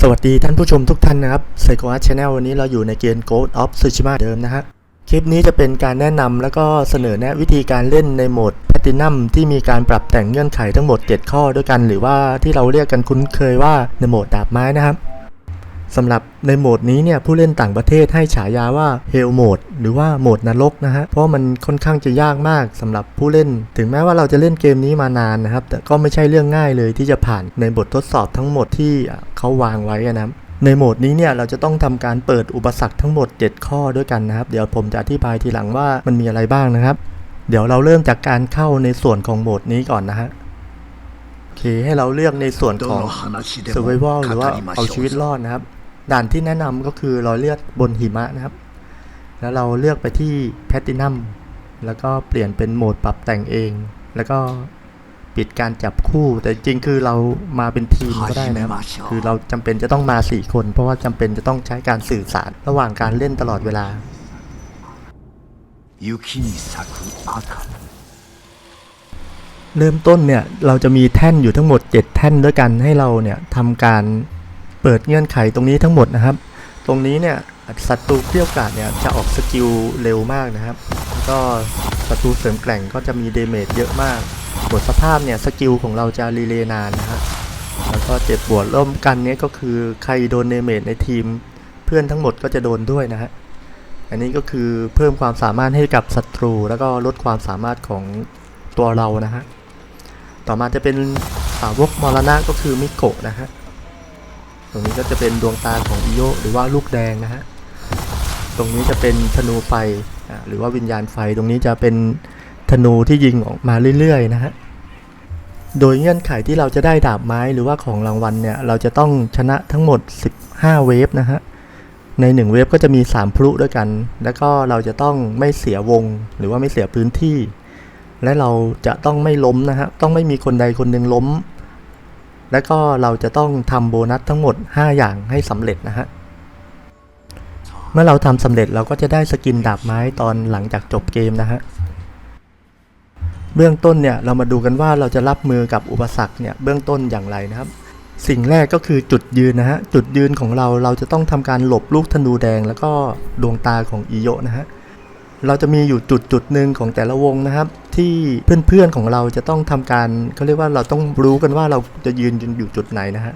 สวัสดีท่านผู้ชมทุกท่านนะครับไซโคอาร์ชแนลวันนี้เราอยู่ในเกม Ghost of Tsushima เดิมนะฮะ คลิปนี้จะเป็นการแนะนำแล้วก็เสนอแนะวิธีการเล่นในโหมด Platinum ที่มีการปรับแต่งเงื่อนไขทั้งหมด 7 ข้อด้วยกัน หรือว่าที่เราเรียกกันคุ้นเคยว่าในโหมดดาบไม้นะครับ สำหรับในโหมดนี้เนี่ยผู้เล่นต่างประเทศให้ฉายาว่า Hell Mode หรือว่าโหมดนรกนะฮะเพราะมันค่อนข้างจะยากมากสำหรับผู้เล่น ถึงแม้ว่าเราจะเล่นเกมนี้มานานนะครับ แต่ก็ไม่ใช่เรื่องง่ายเลยที่จะผ่านในบททดสอบทั้งหมดที่เขาวางไว้นะครับในโหมดนี้เนี่ยเราจะต้องทำการเปิดอุปสรรคทั้งหมด 7 ข้อด้วยกันนะครับ เดี๋ยวผมจะอธิบายทีหลังว่ามันมีอะไรบ้างนะครับ เดี๋ยวเราเริ่มจากการเข้าในส่วนของโหมดนี้ก่อนนะฮะโอเคให้เราเลือกในส่วนของ Survival หรือว่าเอาชีวิตรอดนะครับ ด่านที่แนะนำก็คือรอยเลือดบนหิมะนะครับ แล้วเราเลือกไปที่แพตตินัมแล้วก็เปลี่ยนเป็นโหมดปรับแต่งเอง แล้วก็ปิดการจับคู่แต่จริงคือเรามาเป็นทีมก็ได้นะครับคือเราจำเป็นจะต้องมาสี่คน เพราะว่าจำเป็นจะต้องใช้การสื่อสารระหว่างการเล่นตลอดเวลาเริ่มต้นเนี่ย เราจะมีแท่นอยู่ทั้งหมด 7 แท่นด้วยกันให้เราเนี่ยทำการ เปิดเงื่อนไขตรงนี้ทั้งหมดนะครับ ตรงนี้เนี่ยศัตรูเกลี้ยวกาดเนี่ยจะออกสกิลเร็วมากนะครับแล้วก็ศัตรูเสริมแกร่งก็จะมีเดเมจเยอะมากบทสภาพเนี่ยสกิลของเราจะรีเลย์นานนะฮะแล้วก็เจ็บปวดร่วมกันเนี่ยก็คือใครโดนเดเมจในทีม เพื่อนทั้งหมดก็จะโดนด้วยนะฮะอันนี้ก็คือเพิ่มความสามารถให้กับศัตรู แล้วก็ลดความสามารถของตัวเรานะฮะต่อมาจะเป็นสาวกมรณะก็คือมิโกะนะฮะ ตรงนี้ก็จะเป็นดวงตาของอิโยหรือว่าลูกแดงนะฮะ ตรงนี้จะเป็นธนูไฟหรือว่าวิญญาณไฟ ตรงนี้จะเป็นธนูที่ยิงออกมาเรื่อยๆนะฮะ โดยเงื่อนไขที่เราจะได้ดาบไม้หรือว่าของรางวัลเนี่ย เราจะต้องชนะทั้งหมด 15 เวฟนะฮะ ใน 1 เวฟก็จะมี 3 พลุด้วยกัน แล้วก็เราจะต้องไม่เสียวง หรือว่าไม่เสียพื้นที่ และเราจะต้องไม่ล้มนะฮะ ต้องไม่มีคนใดคนหนึ่งล้ม แล้วก็เราจะต้องทำโบนัสทั้งหมด 5 อย่างให้สำเร็จนะฮะ เมื่อเราทำสำเร็จเราก็จะได้สกินดาบไม้ตอนหลังจากจบเกมนะฮะ เบื้องต้นเนี่ยเรามาดูกันว่าเราจะรับมือกับอุปสรรคเนี่ยเบื้องต้นอย่างไรนะครับ สิ่งแรกก็คือจุดยืนนะฮะ จุดยืนของเราเราจะต้องทำการหลบลูกธนูแดงแล้วก็ดวงตาของอิโยนะฮะ เราจะมีอยู่จุดจุดหนึ่งของแต่ละวงนะครับ ที่เพื่อนๆของเราจะต้องทำการเขาเรียกว่าเราต้องรู้กันว่าเราจะยืนอยู่จุดไหนนะฮะ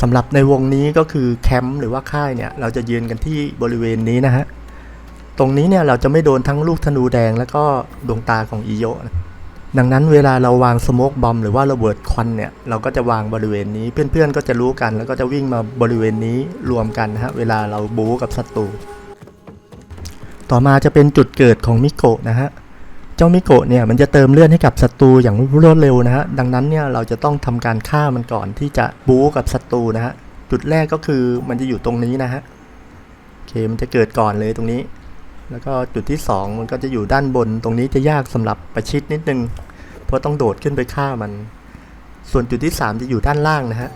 สำหรับในวงนี้ก็คือแคมป์หรือว่าค่ายเนี่ยเราจะยืนกันที่บริเวณนี้นะฮะตรงนี้เนี่ยเราจะไม่โดนทั้งลูกธนูแดงแล้วก็ดวงตาของอิโยนะดังนั้นเวลาเราวางสโมกบอมหรือว่าระเบิดควันเนี่ยเราก็จะวางบริเวณนี้ เพื่อนๆก็จะรู้กันแล้วก็จะวิ่งมาบริเวณนี้รวมกันนะฮะเวลาเราบู๊กับศัตรูต่อมาจะเป็นจุดเกิดของมิโกะนะฮะ จ้ามิโกะเนี่ยมันจะเติมเลือดให้กับศัตรูอย่างรวดเร็วนะฮะดังนั้นเนี่ยเราจะต้องทำการฆ่ามันก่อนที่จะบู๊กับศัตรูนะฮะจุดแรกก็คือมันจะอยู่ตรงนี้นะฮะโอเคมันจะเกิดก่อนเลยตรงนี้ แล้วก็จุดที่สองมันก็จะอยู่ด้านบนตรงนี้จะยากสำหรับประชิดนิดนึง เพราะต้องโดดขึ้นไปฆ่ามัน ส่วนจุดที่ 3 จะอยู่ด้านล่างนะฮะ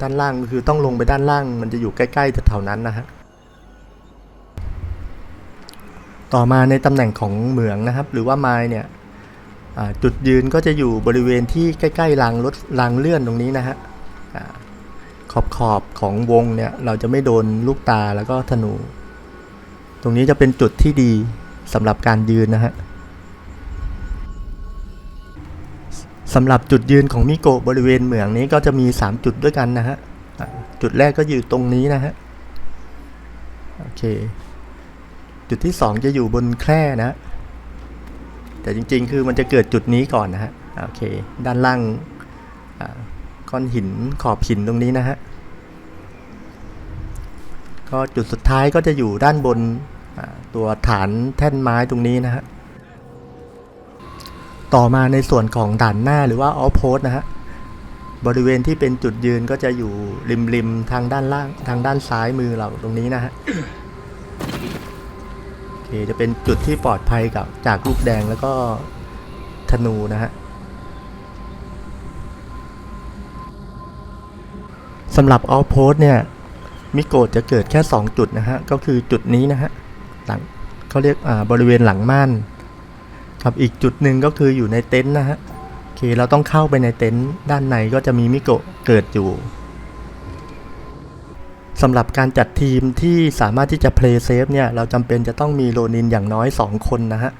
ด้านล่างก็คือต้องลงไปด้านล่าง มันจะอยู่ใกล้ๆแถวๆนั้นนะฮะ ต่อมาในตำแหน่งของเหมืองนะครับ หรือว่าไม้เนี่ยจุดยืนก็จะอยู่บริเวณที่ใกล้ๆรางรถรางเลื่อนตรงนี้นะฮะขอบขอบของวงเนี่ยเราจะไม่โดนลูกตาแล้วก็ธนู ตรงนี้จะเป็นจุดที่ดีสำหรับการยืนนะฮะสำหรับจุดยืนของมิโกะบริเวณเหมืองนี้ก็จะมี 3 จุดด้วยกันนะฮะ จุดแรกก็อยู่ตรงนี้นะฮะ โอเค จุดที่ 2 จะอยู่บนแคร่นะ แต่จริงๆ คือมันจะเกิดจุดนี้ก่อนนะฮะโอเค ด้านล่างก้อนหินขอบหินตรงนี้นะฮะ ก็จุดสุดท้ายก็จะอยู่ด้านบนตัวฐานแท่นไม้ตรงนี้นะฮะ ต่อมาในส่วนของด่านหน้าหรือว่าออฟโพสนะฮะ บริเวณที่เป็นจุดยืนก็จะอยู่ริมริมๆทางด้านล่างทางด้านซ้ายมือเราตรงนี้นะฮะ จะเป็นจุดที่ปลอดภัยกับจากลูกแดงแล้วก็ธนูนะฮะสำหรับออฟโพสเนี่ยมิโกะจะเกิดแค่ 2 จุดนะฮะ ก็คือจุดนี้นะฮะหลังเขาเรียกอ่าบริเวณหลังม่านครับอีกจุดหนึ่งก็คืออยู่ในเต็นท์นะฮะโอเคเราต้องเข้าไปในเต็นท์ด้านในก็จะมีมิโกะเกิดอยู่ สำหรับการจัดทีมที่สามารถที่จะ play safe เนี่ยเราจำเป็นจะต้องมีโรนินอย่างน้อย 2 คนนะฮะ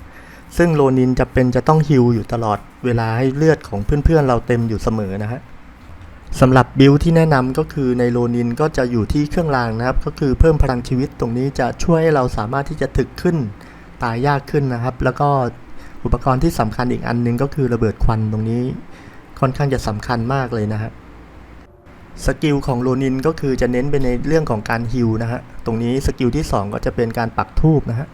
ซึ่งโรนินจะเป็นจะต้องฮิลอยู่ตลอดเวลาให้เลือดของเพื่อนๆเราเต็มอยู่เสมอนะฮะสำหรับบิลที่แนะนำก็คือในโรนินก็จะอยู่ที่เครื่องรางนะครับ ก็คือเพิ่มพลังชีวิตตรงนี้จะช่วยให้เราสามารถที่จะถึกขึ้นตายยากขึ้นนะครับ แล้วก็อุปกรณ์ที่สำคัญอีกอันหนึงก็คือระเบิดควันตรงนี้ ค่อนข้างจะสำคัญมากเลยนะฮะ สกิลของโรนินก็คือจะเน้นไปในเรื่องของการฮิลนะฮะ ตรงนี้สกิลที่ 2 ก็จะเป็นการปักทูบนะฮะ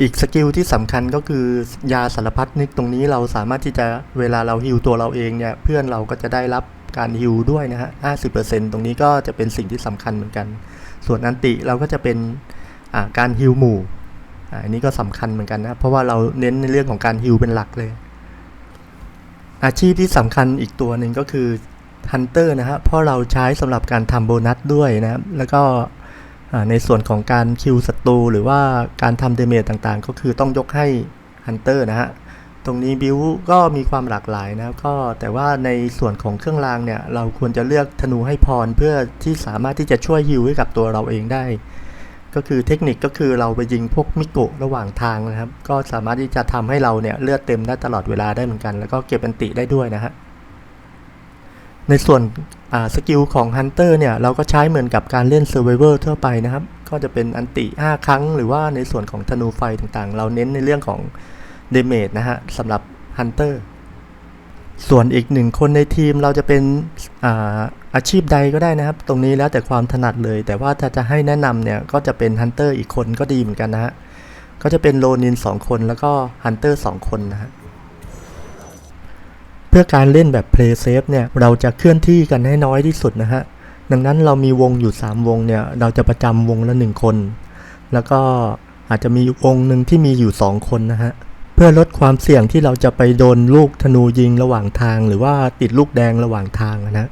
อีกสกิลที่สำคัญก็คือยาสารพัดนึกตรงนี้เราสามารถที่จะเวลาเราฮิลตัวเราเองเนี่ยเพื่อนเราก็จะได้รับการฮิลด้วยนะฮะ 50%ตรงนี้ก็จะเป็นสิ่งที่สำคัญเหมือนกัน ส่วนอันติเราก็จะเป็นการฮิลหมู่อันนี้ก็สำคัญเหมือนกันนะ เพราะว่าเราเน้นในเรื่องของการฮิลเป็นหลักเลย อาชีพที่สำคัญอีกตัวหนึ่งก็คือ ฮันเตอร์นะฮะเพราะเราใช้สำหรับการทำโบนัสด้วยนะครับแล้วก็ในส่วนของการคิวศัตรูหรือว่าการทำเดเมจต่างๆ ก็คือต้องยกให้ฮันเตอร์นะฮะตรงนี้บิวก็มีความหลากหลายนะครับก็แต่ว่าในส่วนของเครื่องรางเนี่ย เราควรจะเลือกธนูให้พรเพื่อที่สามารถที่จะช่วยฮิวให้กับตัวเราเองได้ ก็คือเทคนิคก็คือเราไปยิงพวกมิโกะระหว่างทางนะครับ ก็สามารถที่จะทำให้เราเนี่ยเลือดเต็มได้ตลอดเวลาได้เหมือนกัน แล้วก็เก็บอันติได้ด้วยนะฮะ ในส่วนสกิลของ Hunter เนี่ย เราก็ใช้เหมือนกับการเล่น Survivor ทั่วไปนะครับ ก็จะเป็นอันติ 5 ครั้ง หรือว่าในส่วนของธนูไฟต่างๆ เราเน้นในเรื่องของ Damage นะฮะสำหรับ Hunter ส่วนอีกหนึ่งคนในทีมเราจะเป็นอาอาชีพใดก็ได้นะครับ ตรงนี้แล้วแต่ความถนัดเลย แต่ว่าถ้าจะให้แนะนำเนี่ย ก็จะเป็นฮันเตอร์อีกคนก็ดีเหมือนกันนะฮะ ก็จะเป็นโลนิน 2 คนแล้วก็ฮันเตอร์2คนนะฮะ เพื่อการเล่นแบบ Play Safe เนี่ยเราจะเคลื่อนที่กันให้น้อยที่สุดนะฮะ ดังนั้นเรามีวงอยู่ 3 วงเนี่ยเราจะประจำวงละ 1 คน แล้วก็อาจจะมีวงหนึ่งที่มีอยู่ 2 คนนะฮะ เพื่อลดความเสี่ยงที่เราจะไปโดนลูกธนูยิงระหว่างทาง หรือว่าติดลูกแดงระหว่างทางนะฮะ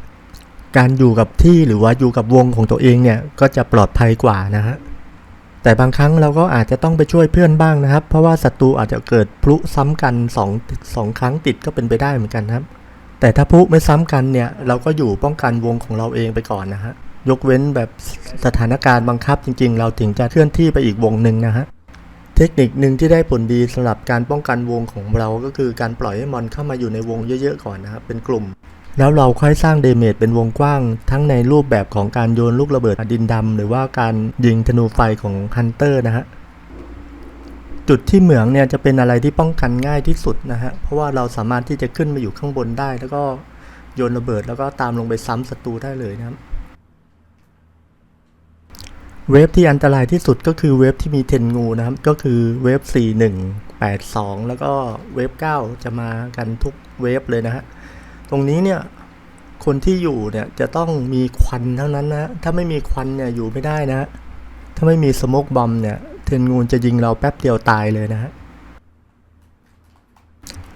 การอยู่กับที่หรือว่าอยู่กับวงของตัวเองเนี่ยก็จะปลอดภัยกว่านะฮะ แต่บางครั้งเราก็อาจจะต้องไปช่วยเพื่อนบ้างนะครับ เพราะว่าศัตรูอาจจะเกิดพลุซ้ำกัน2องสองครั้งติดก็เป็นไปได้เหมือนกันครับ แต่ถ้าพลุไม่ซ้ำกันเนี่ยเราก็อยู่ป้องกันวงของเราเองไปก่อนนะฮะยกเว้นแบบสถานการณ์บังคับจริง ๆ เราถึงจะเคลื่อนที่ไปอีกวงหนึ่งนะฮะเทคนิคหนึ่งที่ได้ผลดีสำหรับการป้องกันวงของเราก็คือการปล่อยให้มอนเข้ามาอยู่ในวงเยอะๆก่อนนะครับเป็นกลุ่ม แล้วเราค่อยสร้างเดเมจเป็นวงกว้าง ทั้งในรูปแบบของการโยนลูกระเบิดดินดำหรือว่าการยิงธนูไฟของฮันเตอร์นะฮะจุดที่เหมืองเนี่ยจะเป็นอะไรที่ป้องกันง่ายที่สุดนะฮะ เพราะว่าเราสามารถที่จะขึ้นมาอยู่ข้างบนได้ แล้วก็โยนระเบิดแล้วก็ตามลงไปซ้ำศัตรูได้เลยนะครับ เวฟที่อันตรายที่สุดก็คือเวฟที่มีเทนงูนะครับ ก็คือเวฟ41 82 แล้วก็เวฟ9 จะมากันทุกเวฟเลยนะฮะ ตรงนี้เนี่ยคนที่อยู่เนี่ยจะต้องมีควันเท่านั้นนะ ถ้าไม่มีควันเนี่ยอยู่ไม่ได้นะ ถ้าไม่มีสโมกบอมเนี่ยเทนงูจะยิงเราแป๊บเดียวตายเลยนะฮะ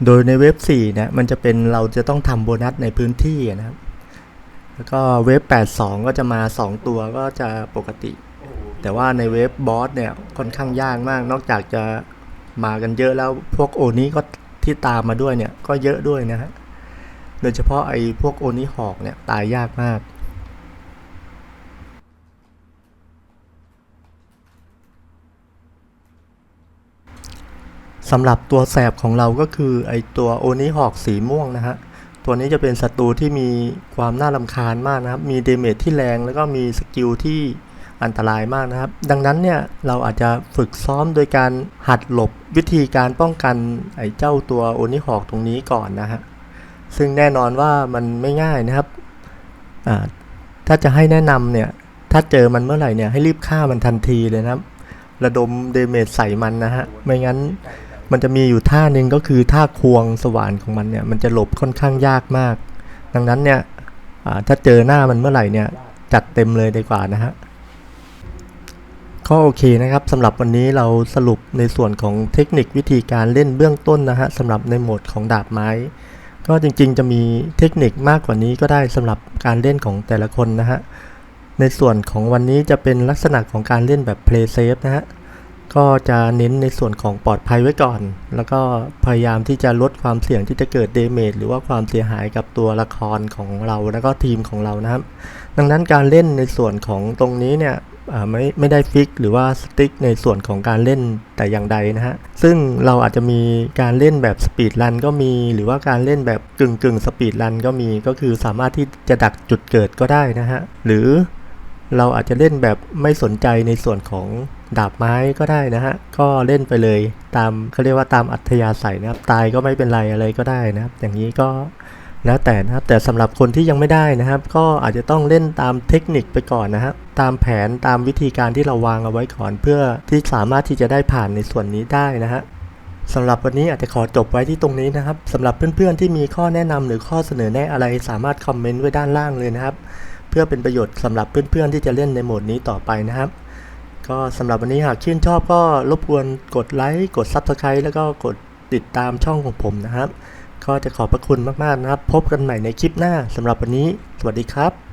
โดยในเว็บ4เนี่ยมันจะเป็นเราจะต้องทำโบนัสในพื้นที่นะครับ แล้วก็เว็บ 82 ก็จะมา 2 ตัวก็จะปกติ แต่ว่าในเว็บบอสเนี่ยค่อนข้างยากมาก นอกจากจะมากันเยอะแล้วพวกโอนี้ก็ที่ตามมาด้วยเนี่ยก็เยอะด้วยนะฮะ โดยเฉพาะไอ้พวกโอนิหอกเนี่ยตายยากมาก สำหรับตัวแสบของเราก็คือไอตัวโอนิหอกสีม่วงนะฮะ ตัวนี้จะเป็นศัตรูที่มีความน่ารำคาญมากนะครับ มีเดเมจที่แรงแล้วก็มีสกิลที่อันตรายมากนะครับ ดังนั้นเนี่ยเราอาจจะฝึกซ้อมโดยการหัดหลบวิธีการป้องกันไอ้เจ้าตัวโอนิหอกตรงนี้ก่อนนะฮะ ซึ่งแน่นอนว่ามันไม่ง่ายนะครับ ถ้าจะให้แนะนำเนี่ย ถ้าเจอมันเมื่อไหร่เนี่ยให้รีบฆ่ามันทันทีเลยนะครับ ระดมเดเมจใส่มันนะฮะ ไม่งั้นมันจะมีอยู่ท่าหนึ่งก็คือท่าควงสว่านของมันเนี่ย มันจะหลบค่อนข้างยากมาก ดังนั้นเนี่ยถ้าเจอหน้ามันเมื่อไหร่เนี่ย จัดเต็มเลยดีกว่านะฮะก็โอเคนะครับสำหรับวันนี้เราสรุปในส่วนของเทคนิควิธีการเล่นเบื้องต้นนะฮะสำหรับในโหมดของดาบไม้ ก็จริงๆจะมีเทคนิคมากกว่านี้ก็ได้สำหรับการเล่นของแต่ละคนนะฮะ ในส่วนของวันนี้จะเป็นลักษณะของการเล่นแบบ play safe นะฮะ ก็จะเน้นในส่วนของปลอดภัยไว้ก่อน แล้วก็พยายามที่จะลดความเสี่ยงที่จะเกิดเดเมจหรือว่าความเสียหายกับตัวละครของเราแล้วก็ทีมของเรานะครับ ดังนั้นการเล่นในส่วนของตรงนี้เนี่ย ไม่ไม่ได้ฟิกหรือว่าสติ๊กในส่วนของการเล่นแต่อย่างใดนะฮะ ซึ่งเราอาจจะมีการเล่นแบบสปีดรันก็มี หรือว่าการเล่นแบบกึ่งกึ่งสปีดรันก็มี ก็คือสามารถที่จะดักจุดเกิดก็ได้นะฮะ หรือเราอาจจะเล่นแบบไม่สนใจในส่วนของดาบไม้ก็ได้นะฮะ ก็เล่นไปเลยตามเขาเรียกว่าตามอัธยาศัยนะครับ ตายก็ไม่เป็นไรอะไรก็ได้นะครับ อย่างนี้ก็ แล้วแต่นะครับแต่สำหรับคนที่ยังไม่ได้นะครับ ก็อาจจะต้องเล่นตามเทคนิคไปก่อนนะครับตามแผนตามวิธีการที่เราวางเอาไว้ก่อน เพื่อที่สามารถที่จะได้ผ่านในส่วนนี้ได้นะฮะสำหรับวันนี้อาจจะขอจบไว้ที่ตรงนี้นะครับสำหรับเพื่อนๆที่มีข้อแนะนำหรือข้อเสนอแนะอะไร สามารถคอมเมนต์ไว้ด้านล่างเลยนะครับ เพื่อเป็นประโยชน์สำหรับเพื่อนๆที่จะเล่นในโหมดนี้ต่อไปนะครับ ก็สำหรับวันนี้หากชื่นชอบก็รบกวนกดไลค์กด Subscribe แล้วก็กดติดตามช่องของผมนะครับ ก็จะขอบพระคุณมากๆนะครับ พบกันใหม่ในคลิปหน้าสำหรับวันนี้ สวัสดีครับ